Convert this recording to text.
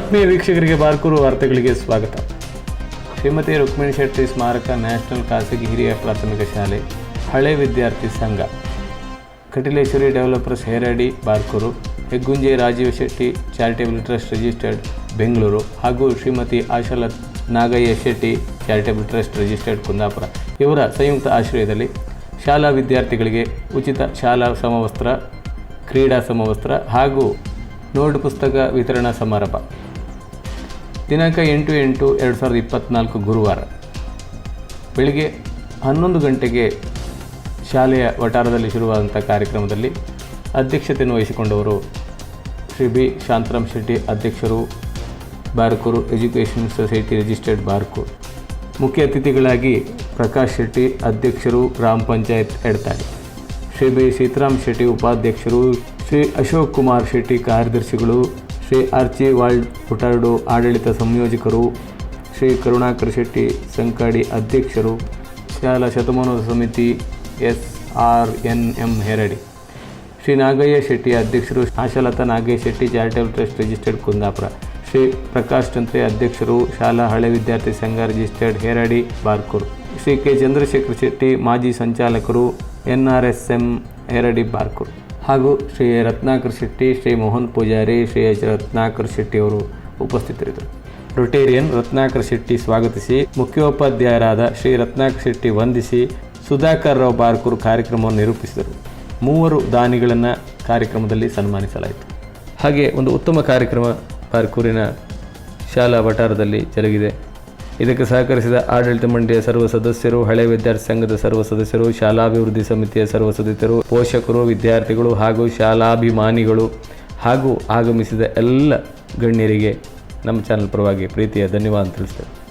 ಆತ್ಮೀಯ ವೀಕ್ಷಕರಿಗೆ ಬಾರ್ಕೂರು ವಾರ್ತೆಗಳಿಗೆ ಸ್ವಾಗತ. ಶ್ರೀಮತಿ ರುಕ್ಮಿಣಿ ಶೆಟ್ಟಿ ಸ್ಮಾರಕ ನ್ಯಾಷನಲ್ ಖಾಸಗಿ ಹಿರಿಯ ಪ್ರಾಥಮಿಕ ಶಾಲೆ, ಹಳೆ ವಿದ್ಯಾರ್ಥಿ ಸಂಘ. Katileshwari developers Heradi, Barkur. Heggunje Rajeev Shetty, charitable trust registered, Bengaluru. ಹಾಗೂ Shrimati Ashalath Nagayya Shetty, charitable trust registered, Kundapur. ಇವರ ಸಂಯುಕ್ತ ಆಶ್ರಯದಲ್ಲಿ ಶಾಲಾ ವಿದ್ಯಾರ್ಥಿಗಳಿಗೆ ಉಚಿತ ಶಾಲಾ ಸಮವಸ್ತ್ರ, ಕ್ರೀಡಾ ಸಮವಸ್ತ್ರ ಹಾಗೂ ನೋಟ್ ಪುಸ್ತಕ ವಿತರಣಾ ಸಮಾರಂಭ. ದಿನಾಂಕ ಎಂಟು ಎಂಟು ಎರಡು ಸಾವಿರದ ಇಪ್ಪತ್ತ್ನಾಲ್ಕು ಗುರುವಾರ. ಬೆಳಿಗ್ಗೆ ಹನ್ನೊಂದು ಗಂಟೆಗೆ ಶಾಲೆಯ ವಠಾರದಲ್ಲಿ ಶುರುವಾದಂಥ ಕಾರ್ಯಕ್ರಮದಲ್ಲಿ ಅಧ್ಯಕ್ಷತೆಯನ್ನು ವಹಿಸಿಕೊಂಡವರು ಶ್ರೀ ಬಿ. ಶಾಂತರಾಮ್ ಶೆಟ್ಟಿ ಅಧ್ಯಕ್ಷರು, Barkur education society registered Barkur. ಮುಖ್ಯ ಅತಿಥಿಗಳಾಗಿ ಪ್ರಕಾಶ್ ಶೆಟ್ಟಿ ಅಧ್ಯಕ್ಷರು, ಗ್ರಾಮ ಪಂಚಾಯತ್ ಎಡ್ತಾರೆ. ಶ್ರೀ ಬಿ. ಸೀತಾರಾಮ್ ಶೆಟ್ಟಿ ಉಪಾಧ್ಯಕ್ಷರು, ಶ್ರೀ ಅಶೋಕ್ ಕುಮಾರ್ ಶೆಟ್ಟಿ ಕಾರ್ಯದರ್ಶಿಗಳು ಶ್ರೀ ಆರ್ಚಿ ವಾಲ್ಡ್ ಹುಟಾರ್ಡು ಆಡಳಿತ ಸಂಯೋಜಕರು, ಶ್ರೀ ಕರುಣಾಕರ್ ಶೆಟ್ಟಿ ಸಂಕಾಡಿ ಅಧ್ಯಕ್ಷರು, ಶಾಲಾ ಶತಮಾನೋತ್ಸವ ಸಮಿತಿ S R N M Heradi, Shri Nagayya Shetty ಅಧ್ಯಕ್ಷರು, Ashalata Nagayya Shetty charitable trust registered Kundapur, Shri Prakash Chandre ಅಧ್ಯಕ್ಷರು, ಶಾಲಾ ಹಳೆ ವಿದ್ಯಾರ್ಥಿ ಸಂಘ ರಿಜಿಸ್ಟರ್ಡ್ ಹೇರಡಿ ಬಾರ್ಕೂರು, ಶ್ರೀ ಕೆ ಚಂದ್ರಶೇಖರ್ ಶೆಟ್ಟಿ ಮಾಜಿ ಸಂಚಾಲಕರು N R S M Heradi Barkur. ಹಾಗೂ ಶ್ರೀ ರತ್ನಾಕರ್ ಶೆಟ್ಟಿ, ಶ್ರೀ ಮೋಹನ್ ಪೂಜಾರಿ, ಶ್ರೀ ಎಚ್ ರತ್ನಾಕರ್ ಶೆಟ್ಟಿ ಅವರು ಉಪಸ್ಥಿತರಿದ್ದರು. ರೊಟೇರಿಯನ್ ರತ್ನಾಕರ್ ಶೆಟ್ಟಿ ಸ್ವಾಗತಿಸಿ, ಮುಖ್ಯೋಪಾಧ್ಯಾಯರಾದ ಶ್ರೀ ರತ್ನಾಕರ್ ಶೆಟ್ಟಿ ವಂದಿಸಿ ಸುಧಾಕರ್ ರಾವ್ ಬಾರ್ಕೂರು ಕಾರ್ಯಕ್ರಮವನ್ನು ನಿರೂಪಿಸಿದರು. ಮೂವರು ದಾನಿಗಳನ್ನು ಕಾರ್ಯಕ್ರಮದಲ್ಲಿ ಸನ್ಮಾನಿಸಲಾಯಿತು. ಹಾಗೆ ಒಂದು ಉತ್ತಮ ಕಾರ್ಯಕ್ರಮ ಬಾರ್ಕೂರಿನ ಶಾಲಾ ವಠಾರದಲ್ಲಿ ಜರುಗಿದೆ. ಇದಕ್ಕೆ ಸಹಕರಿಸಿದ ಆಡಳಿತ ಮಂಡಳಿಯ ಸರ್ವ ಸದಸ್ಯರು, ಹಳೆ ವಿದ್ಯಾರ್ಥಿ ಸಂಘದ ಸರ್ವ ಸದಸ್ಯರು, ಶಾಲಾಭಿವೃದ್ಧಿ ಸಮಿತಿಯ ಸರ್ವ ಸದಸ್ಯರು, ಪೋಷಕರು, ವಿದ್ಯಾರ್ಥಿಗಳು ಹಾಗೂ ಶಾಲಾಭಿಮಾನಿಗಳು ಹಾಗೂ ಆಗಮಿಸಿದ ಎಲ್ಲ ಗಣ್ಯರಿಗೆ ನಮ್ಮ ಚಾನಲ್ ಪರವಾಗಿ ಪ್ರೀತಿಯ ಧನ್ಯವಾದ ತಿಳಿಸ್ತೇವೆ.